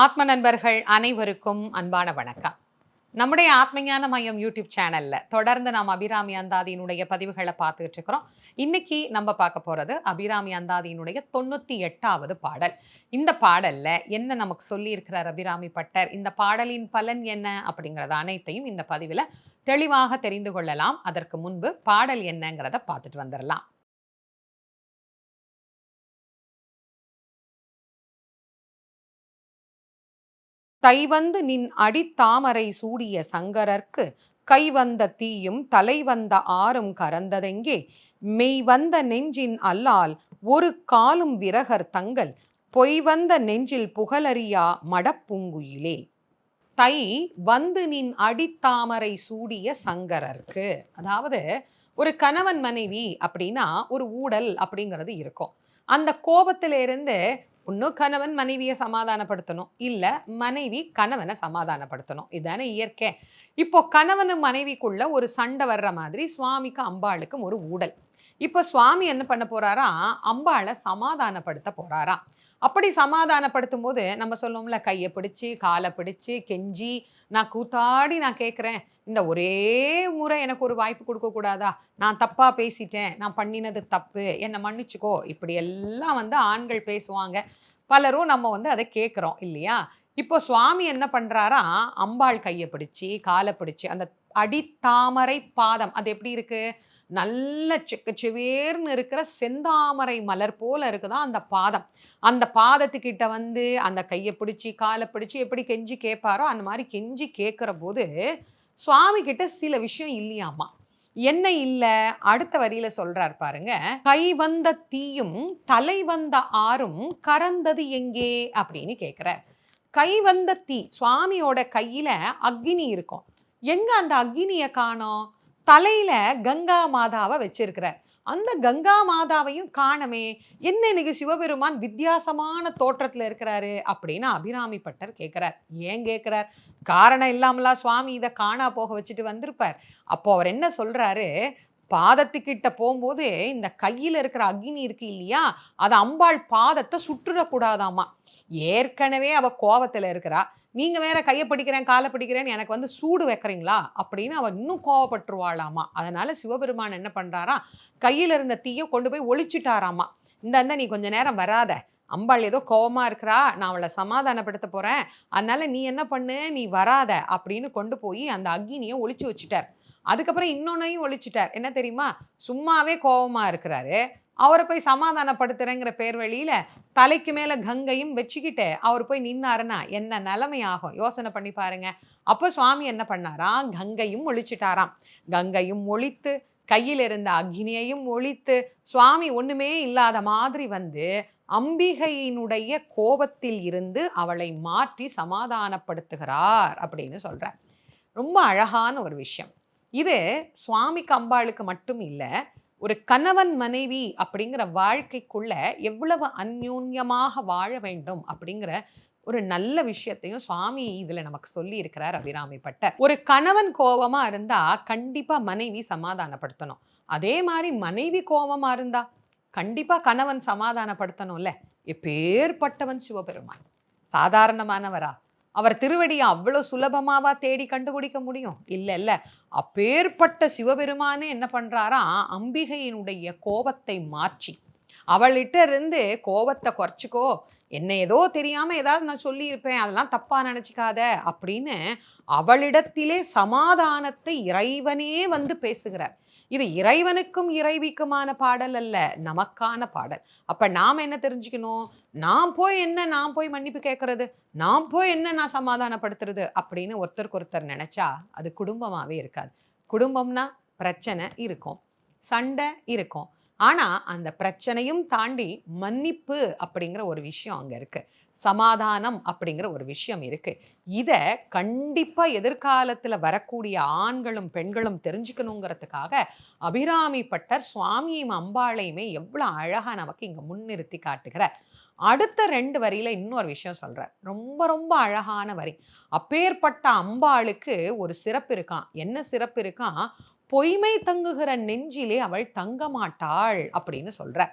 ஆத்ம நண்பர்கள் அனைவருக்கும் அன்பான வணக்கம். நம்முடைய ஆத்மஞான மையம் யூடியூப் சேனல்ல தொடர்ந்து நாம் அபிராமி அந்தாதியினுடைய பதிவுகளை பார்த்துக்கிட்டு இருக்கிறோம். இன்னைக்கு நம்ம பார்க்க போறது அபிராமி அந்தாதியினுடைய தொண்ணூத்தி எட்டாவது பாடல். இந்த பாடல்ல என்ன நமக்கு சொல்லி இருக்கிறார் அபிராமி பட்டர்? இந்த பாடலின் பலன் என்ன? அப்படிங்கிறது அனைத்தையும் இந்த பதிவுல தெளிவாக தெரிந்து கொள்ளலாம். அதற்கு முன்பு பாடல் என்னங்கிறத பார்த்துட்டு வந்துடலாம் தைவந்து நின் அடித்தாமரை சூடிய சங்கரர்க்கு கைவந்த தீயும் தலைவந்த ஆறும் கரந்ததெங்கே மெய் வந்த நெஞ்சின் அல்லால் ஒரு காலும் விரகர் தங்கள் பொய் வந்த நெஞ்சில் புகழறியா மடப்பூங்குயிலே? தை வந்து நின் அடித்தாமரை சூடிய சங்கரர்க்கு. அதாவது ஒரு கணவன் மனைவி அப்படின்னா ஒரு ஊடல் அப்படிங்கிறது இருக்கும். அந்த கோபத்திலிருந்து ஒன்றும் கணவன் மனைவியை சமாதானப்படுத்தணும். இல்லை மனைவி கணவனை சமாதானப்படுத்தணும். இதுதானே இயற்கை. இப்போ கணவனும் மனைவிக்குள்ள ஒரு சண்டை வர்ற மாதிரி சுவாமிக்கு அம்பாளுக்கும் ஒரு ஊடல். இப்போ சுவாமி என்ன பண்ண போறாரா? அம்பாளை சமாதானப்படுத்த போறாராம் அப்படி சமாதானப்படுத்தும் போது நம்ம சொல்லுவோம்ல கையை பிடிச்சி காலை பிடிச்சி கெஞ்சி நான் கூத்தாடி நான் கேட்குறேன் இந்த ஒரே முறை எனக்கு ஒரு வாய்ப்பு கொடுக்கக்கூடாதா நான் தப்பாக பேசிட்டேன் நான் பண்ணினது தப்பு என்னை மன்னிச்சுக்கோ. இப்படி எல்லாம் வந்து ஆண்கள் பேசுவாங்க. பலரும் நம்ம வந்து அதை கேட்குறோம் இல்லையா? இப்போ சுவாமி என்ன பண்ணுறாரா அம்பாள் கையை பிடிச்சி காலை பிடிச்சி அந்த அடித்தாமரை பாதம் அது எப்படி இருக்குது நல்ல செக்கு செவேர்னு இருக்கிற செந்தாமரை மலர் போல இருக்குதான் அந்த பாதம். அந்த பாதத்துக்கிட்ட வந்து அந்த கையை பிடிச்சி காலை பிடிச்சி எப்படி கெஞ்சி கேட்பாரோ அந்த மாதிரி கெஞ்சி கேட்குற போது சுவாமி கிட்ட சில விஷயம் இல்லையாமா என்ன இல்லை? அடுத்த வரியில சொல்றார் பாருங்க. கை வந்த தீயும் தலை வந்த ஆறும் கறந்தது எங்கே? அப்படின்னு கேட்கிறார். கை வந்த தீ சுவாமியோட கையில அக்னி இருக்கும். எங்க அந்த அக்னியை காணோம்? தலையில கங்கா மாதாவை வச்சிருக்கிறார். அந்த கங்கா மாதாவையும் காணமே என்ன இன்னைக்கு சிவபெருமான் வித்தியாசமான தோற்றத்தில் இருக்கிறாரு அப்படின்னு அபிராமி பட்டர் கேட்குறார் ஏன் கேட்குறார் காரணம் இல்லாமலா சுவாமி இதை காணா போக வச்சுட்டு வந்திருப்பார். அப்போ அவர் என்ன சொல்கிறாரு பாதத்துக்கிட்ட போகும்போது இந்த கையில் இருக்கிற அக்னி இருக்கு இல்லையா? அது அம்பாள் பாதத்தை சுற்றுறக்கூடாதாமா? ஏற்கனவே அவள் கோவத்தில் இருக்கிறா. நீங்கள் வேற கையை பிடிக்கிறேன் காலை பிடிக்கிறேன்னு எனக்கு வந்து சூடு வைக்கிறீங்களா? அப்படின்னு அவள் இன்னும் கோவப்பட்டுருவாளாமா. அதனால் சிவபெருமான் என்ன பண்ணுறாரா கையில் இருந்த தீயை கொண்டு போய் ஒழிச்சிட்டாராமா இந்த நீ கொஞ்ச நேரம் வராத. அம்பாள் ஏதோ கோவமாக இருக்கிறா. நான் அவளை சமாதானப்படுத்த போகிறேன் அதனால் நீ என்ன பண்ணு? நீ வராத. அப்படின்னு கொண்டு போய் அந்த அக்னியை ஒழிச்சு வச்சுட்டார். அதுக்கப்புறம் இன்னொன்னையும் ஒழிச்சிட்டார். என்ன தெரியுமா? சும்மாவே கோபமாக இருக்கிறாரு. அவரை போய் சமாதானப்படுத்துறேங்கிற பேர் வழியில் தலைக்கு மேலே கங்கையும் வச்சுக்கிட்டு அவர் போய் நின்னாருன்னா என்ன நிலைமை ஆகும் யோசனை பண்ணி பாருங்க. அப்போ சுவாமி என்ன பண்ணாராம்? கங்கையும் ஒழிச்சிட்டாராம். கங்கையும் ஒழித்து கையில் இருந்த அக்னியையும் ஒழித்து சுவாமி ஒன்றுமே இல்லாத மாதிரி வந்து அம்பிகையினுடைய கோபத்தில் இருந்து அவளை மாற்றி சமாதானப்படுத்துகிறார் அப்படின்னு சொல்கிறார் ரொம்ப அழகான ஒரு விஷயம். இது சுவாமிக்கு அம்பாளுக்கு மட்டும் இல்லை ஒரு கணவன் மனைவி அப்படிங்கிற வாழ்க்கைக்குள்ள எவ்வளவு அந்யூன்யமாக வாழ வேண்டும் அப்படிங்கிற ஒரு நல்ல விஷயத்தையும் சுவாமி இதுல நமக்கு சொல்லி இருக்கிறார் அபிராமிப்பட்ட ஒரு கணவன் கோபமா இருந்தா கண்டிப்பா மனைவி சமாதானப்படுத்தணும். அதே மாதிரி மனைவி கோபமா இருந்தா கண்டிப்பா கணவன் சமாதானப்படுத்தணும்ல. எப்பேற்பட்டவன் சிவபெருமான்? சாதாரணமானவரா? அவர் திருவடியை அவ்வளோ சுலபமாவா தேடி கண்டுபிடிக்க முடியும்? இல்லை இல்லை. அப்பேற்பட்ட சிவபெருமானே என்ன பண்ணுறாரா அம்பிகையினுடைய கோபத்தை மாற்றி. அவள்கிட்ட இருந்து கோபத்தை குறைச்சிக்கோ. என்ன ஏதோ தெரியாமல் ஏதாவது நான் சொல்லியிருப்பேன். அதெல்லாம் தப்பாக நினச்சிக்காத அப்படின்னு அவளிடத்திலே சமாதானத்தை இறைவனே வந்து பேசுகிறார். இது இறைவனுக்கும் இறைவிக்குமான பாடல் அல்ல நமக்கான பாடல். அப்போ நாம் என்ன தெரிஞ்சுக்கணும்? நான் போய் என்ன நான் போய் மன்னிப்பு கேட்கறது நான் போய் என்ன நான் சமாதானப்படுத்துறது? அப்படின்னு ஒருத்தருக்கு ஒருத்தர் நினச்சா அது குடும்பமாகவே இருக்காது. குடும்பம்னா பிரச்சனை இருக்கும் சண்டை இருக்கும். ஆனால் அந்த பிரச்சனையும் தாண்டி மன்னிப்பு அப்படிங்கிற ஒரு விஷயம் அங்கே இருக்குது சமாதானம் அப்படிங்கிற ஒரு விஷயம் இருக்குது இதை கண்டிப்பாக எதிர்காலத்தில் வரக்கூடிய ஆண்களும் பெண்களும் தெரிஞ்சுக்கணுங்கிறதுக்காக அபிராமி பட்டர் சுவாமியும் அம்பாளையுமே எவ்வளோ அழகாக நமக்கு இங்கே முன்னிறுத்தி காட்டுகிறார். அடுத்த ரெண்டு வரியில இன்னொரு விஷயம் சொல்கிறார் ரொம்ப ரொம்ப அழகான வரி. அப்பேற்பட்ட அம்பாளுக்கு ஒரு சிறப்பு இருக்கான் என்ன சிறப்பு இருக்கான் பொய்மை தங்குகிற நெஞ்சிலே அவள் தங்க மாட்டாள் அப்படின்னு சொல்ற.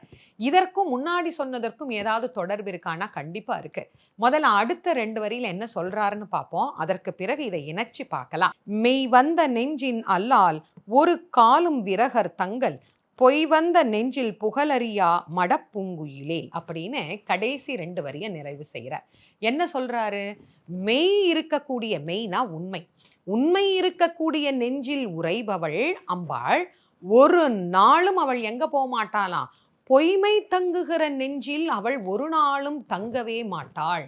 இதற்கும் முன்னாடி சொன்னதற்கும் ஏதாவது தொடர்பு இருக்கானா கண்டிப்பா இருக்கு. முதல்ல அடுத்த ரெண்டு வரியில என்ன சொல்றாருன்னு பார்ப்போம் அதற்கு பிறகு இதை இணைச்சு பார்க்கலாம். மெய் வந்த நெஞ்சின் அல்லால் ஒரு காலும் விரகர் தங்கள் பொய் வந்த நெஞ்சில் புகழறியா மடப்பூங்குயிலே அப்படின்னு கடைசி ரெண்டு வரியை நிறைவு செய்கிறார் என்ன சொல்கிறாரு மெய் இருக்கக்கூடிய மெய்னா உண்மை. உண்மை இருக்கக்கூடிய நெஞ்சில் உறைபவள் அம்பாள். ஒரு நாளும் அவள் எங்கே போக மாட்டாளாம்? பொய்மை தங்குகிற நெஞ்சில் அவள் ஒரு நாளும் தங்கவே மாட்டாள்.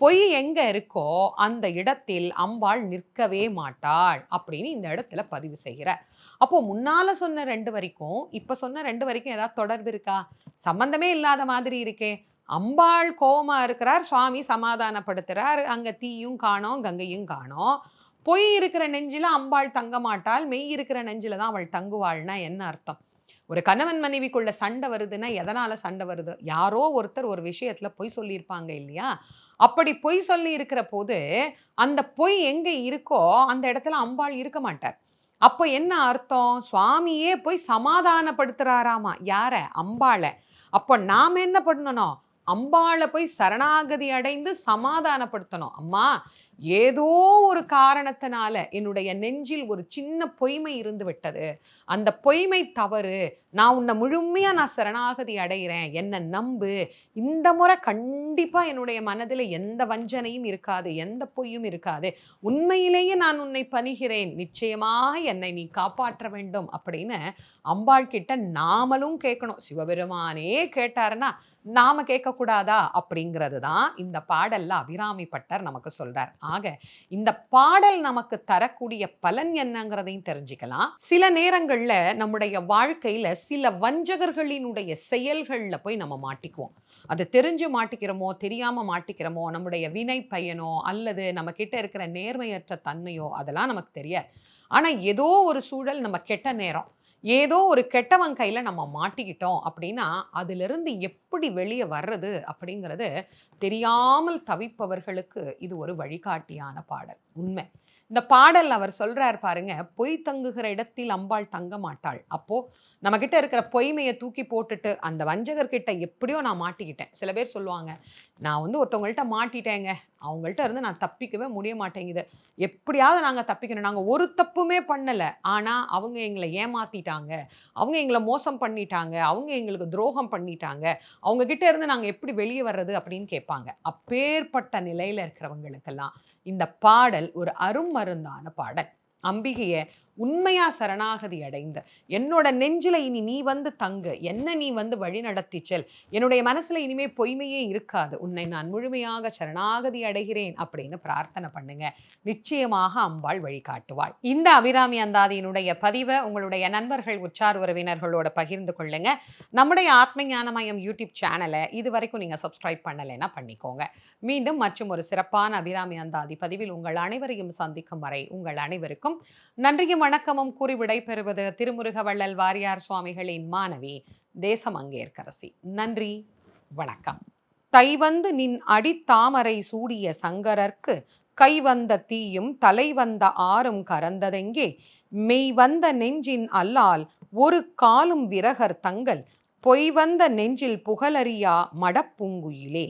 பொய் எங்க இருக்கோ அந்த இடத்தில் அம்பாள் நிற்கவே மாட்டாள் அப்படின்னு இந்த இடத்துல பதிவு செய்கிறார். அப்போ முன்னால சொன்ன ரெண்டு வரைக்கும் இப்ப சொன்ன ரெண்டு வரைக்கும் ஏதாவது தொடர்பு இருக்கா? சம்பந்தமே இல்லாத மாதிரி இருக்கே. அம்பாள் கோபமா இருக்கிறார் சுவாமி சமாதானப்படுத்துறார். அங்க தீயும் காணோம் கங்கையும் காணோம். பொய் இருக்கிற நெஞ்சில அம்பாள் தங்க மாட்டாள் மெய் இருக்கிற நெஞ்சில தான் அவள் தங்குவாள்னா என்ன அர்த்தம்? ஒரு கணவன் மனைவிக்குள்ள சண்டை வருதுன்னா எதனால சண்டை வருது? யாரோ ஒருத்தர் ஒரு விஷயத்துல பொய் சொல்லியிருப்பாங்க இல்லையா? அப்படி பொய் சொல்லி இருக்கிற போது அந்த பொய் எங்க இருக்கோ அந்த இடத்துல அம்பாள் இருக்க மாட்டார். அப்போ என்ன அர்த்தம்? சுவாமியே போய் சமாதானப்படுத்துறாராமா? யார? அம்பாளை. அப்போ நாம் என்ன பண்ணணும்? அம்பாளை போய் சரணாகதி அடைந்து சமாதானப்படுத்தணும். அம்மா ஏதோ ஒரு காரணத்தினால என்னுடைய நெஞ்சில் ஒரு சின்ன பொய்மை இருந்து விட்டது. அந்த பொய்மை தவறு. நான் உன்னை முழுமையாக நான் சரணாகதி அடைகிறேன் என்னை நம்பு. இந்த முறை கண்டிப்பாக என்னுடைய மனதில் எந்த வஞ்சனையும் இருக்காது. எந்த பொய்யும் இருக்காது. உண்மையிலேயே நான் உன்னை பணிகிறேன். நிச்சயமாக என்னை நீ காப்பாற்ற வேண்டும் அப்படின்னு அம்பாள் கிட்ட நாமளும் கேட்கணும். சிவபெருமானே கேட்டாருன்னா நாம கேட்கக்கூடாதா? அப்படிங்கிறது தான் இந்த பாடல்ல அபிராமி பட்டர் நமக்கு சொல்றார். ஆக இந்த பாடல் நமக்கு தரக்கூடிய பலன் என்னங்கிறதையும் தெரிஞ்சுக்கலாம். சில நேரங்கள்ல நம்முடைய வாழ்க்கையில சில வஞ்சகர்களினுடைய செயல்களில் போய் நம்ம மாட்டிக்குவோம். அது தெரிஞ்சு மாட்டிக்கிறோமோ தெரியாம மாட்டிக்கிறோமோ நம்முடைய வினை பயனோ அல்லது நம்ம கிட்ட இருக்கிற நேர்மையற்ற தன்மையோ அதெல்லாம் நமக்கு தெரியாது. ஆனா ஏதோ ஒரு சூழல் நம்ம கெட்ட நேரம். ஏதோ ஒரு கெட்டவன் கையில் நம்ம மாட்டிக்கிட்டோம் அப்படின்னா அதிலிருந்து எப்படி வெளியே வர்றது அப்படிங்கிறது தெரியாமல் தவிப்பவர்களுக்கு இது ஒரு வழிகாட்டியான பாடல். உண்மை. இந்த பாடல் அவர் சொல்கிறார் பாருங்க பொய் தங்குகிற இடத்தில் அம்பாள் தங்க மாட்டாள். அப்போ நம்ம கிட்ட இருக்கிற பொய்மையை தூக்கி போட்டுட்டு அந்த வஞ்சகர்கிட்ட எப்படியோ நான் மாட்டிக்கிட்டேன். சில பேர் சொல்லுவாங்க நான் வந்து ஒருத்தவங்கள்ட்ட மாட்டிட்டேங்க. அவங்கள்ட்ட இருந்து நான் தப்பிக்கவே முடிய மாட்டேங்குது. எப்படியாவது நாங்கள் தப்பிக்கணும். நாங்கள் ஒரு தப்புமே பண்ணலை. ஆனால் அவங்க எங்களை ஏமாத்திட்டாங்க. அவங்க எங்களை மோசம் பண்ணிட்டாங்க. அவங்க எங்களுக்கு துரோகம் பண்ணிட்டாங்க. அவங்க கிட்ட இருந்து நாங்கள் எப்படி வெளியே வர்றது? அப்படின்னு கேட்பாங்க. அப்பேற்பட்ட நிலையில் இருக்கிறவங்களுக்கெல்லாம் இந்த பாடல் ஒரு அருமருந்தான பாடல். அம்பிகையை உண்மையா சரணாகதி அடைந்த. என்னோட நெஞ்சில இனி நீ வந்து தங்கு. என்ன நீ வந்து வழி நடத்தி செல். என்னுடைய மனசுல இனிமே பொய்மையே இருக்காது. உன்னை நான் முழுமையாக சரணாகதி அடைகிறேன் அப்படின்னு பிரார்த்தனை பண்ணுங்க. நிச்சயமாக அம்பாள் வழிகாட்டுவாள். இந்த அபிராமி அந்தாதியினுடைய பதிவை உங்களுடைய நண்பர்கள் உச்சார் உறவினர்களோட பகிர்ந்து கொள்ளுங்க. நம்முடைய ஆத்ம ஞானமயம் யூடியூப் சேனலை இது வரைக்கும் நீங்க சப்ஸ்கிரைப் பண்ணலைன்னா பண்ணிக்கோங்க. மீண்டும் மற்றும் ஒரு சிறப்பான அபிராமி அந்தாதி பதிவில் உங்கள் அனைவரையும் சந்திக்கும் வரை உங்கள் அனைவருக்கும் நன்றியும் வணக்கமும் கூறி விடைபெறுவது திருமுருக வள்ளல் வாரியார் சுவாமிகளின் மாணவி தேசமங்கேற்கரசி. நன்றி வணக்கம். தைவந்து நின் அடித்தாமரை சூடிய சங்கரர்க்கு கைவந்த தீயும் தலைவந்த ஆறும் கரந்ததெங்கே மெய் வந்த நெஞ்சின் அல்லால் ஒரு காலும் விரகர் தங்கள் பொய் வந்த நெஞ்சில் புகழறியா மடப்புங்குயிலே